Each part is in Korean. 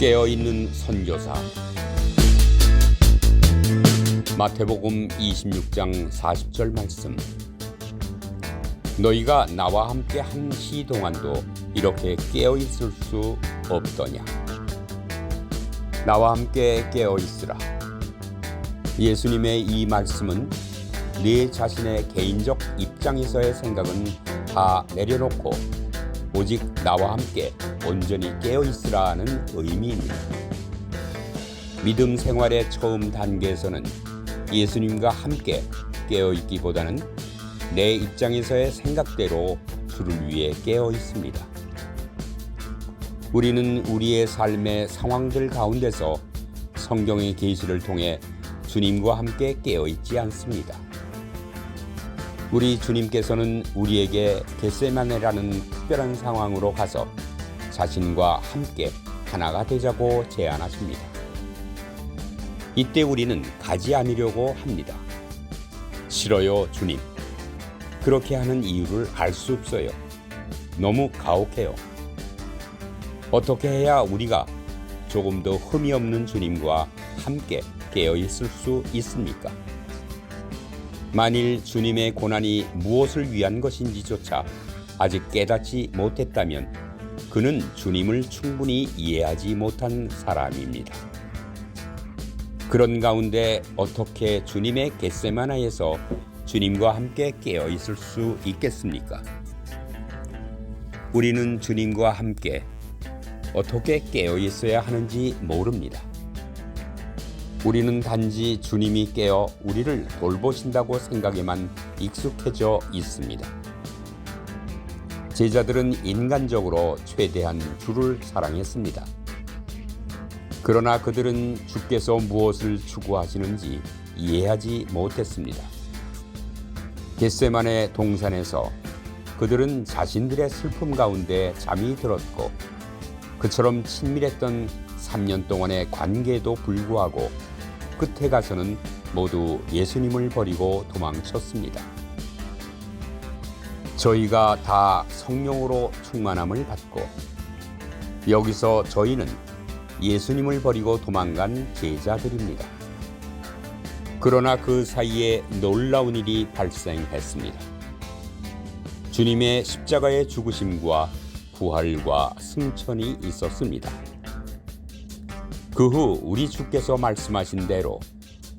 깨어 있는 선교사. 마태복음 26장 40절 말씀. 너희가 나와 함께 한 시 동안도 이렇게 깨어 있을 수 없더냐? 나와 함께 깨어 있으라. 예수님의 이 말씀은 네 자신의 개인적 입장에서의 생각은 다 내려놓고 오직 나와 함께 온전히 깨어 있으라는 의미입니다. 믿음 생활의 처음 단계에서는 예수님과 함께 깨어 있기보다는 내 입장에서의 생각대로 주를 위해 깨어 있습니다. 우리는 우리의 삶의 상황들 가운데서 성경의 계시를 통해 주님과 함께 깨어 있지 않습니다. 우리 주님께서는 우리에게 겟세마네라는 특별한 상황으로 가서 자신과 함께 하나가 되자고 제안하십니다. 이때 우리는 가지 않으려고 합니다. 싫어요, 주님. 그렇게 하는 이유를 알 수 없어요. 너무 가혹해요. 어떻게 해야 우리가 조금 더 흠이 없는 주님과 함께 깨어 있을 수 있습니까? 만일 주님의 고난이 무엇을 위한 것인지조차 아직 깨닫지 못했다면 그는 주님을 충분히 이해하지 못한 사람입니다. 그런 가운데 어떻게 주님의 겟세마나에서 주님과 함께 깨어 있을 수 있겠습니까? 우리는 주님과 함께 어떻게 깨어 있어야 하는지 모릅니다. 우리는 단지 주님이 깨어 우리를 돌보신다고 생각에만 익숙해져 있습니다. 제자들은 인간적으로 최대한 주를 사랑했습니다. 그러나 그들은 주께서 무엇을 추구하시는지 이해하지 못했습니다. 겟세만의 동산에서 그들은 자신들의 슬픔 가운데 잠이 들었고 그처럼 친밀했던 3년 동안의 관계에도 불구하고 끝에 가서는 모두 예수님을 버리고 도망쳤습니다. 저희가 다 성령으로 충만함을 받고 여기서 저희는 예수님을 버리고 도망간 제자들입니다. 그러나 그 사이에 놀라운 일이 발생했습니다. 주님의 십자가의 죽으심과 부활과 승천이 있었습니다. 그 후 우리 주께서 말씀하신 대로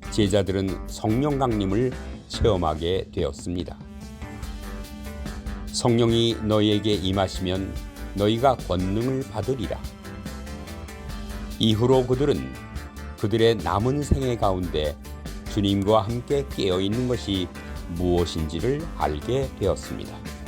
제자들은 성령 강림을 체험하게 되었습니다. 성령이 너희에게 임하시면 너희가 권능을 받으리라. 이후로 그들은 그들의 남은 생애 가운데 주님과 함께 깨어 있는 것이 무엇인지를 알게 되었습니다.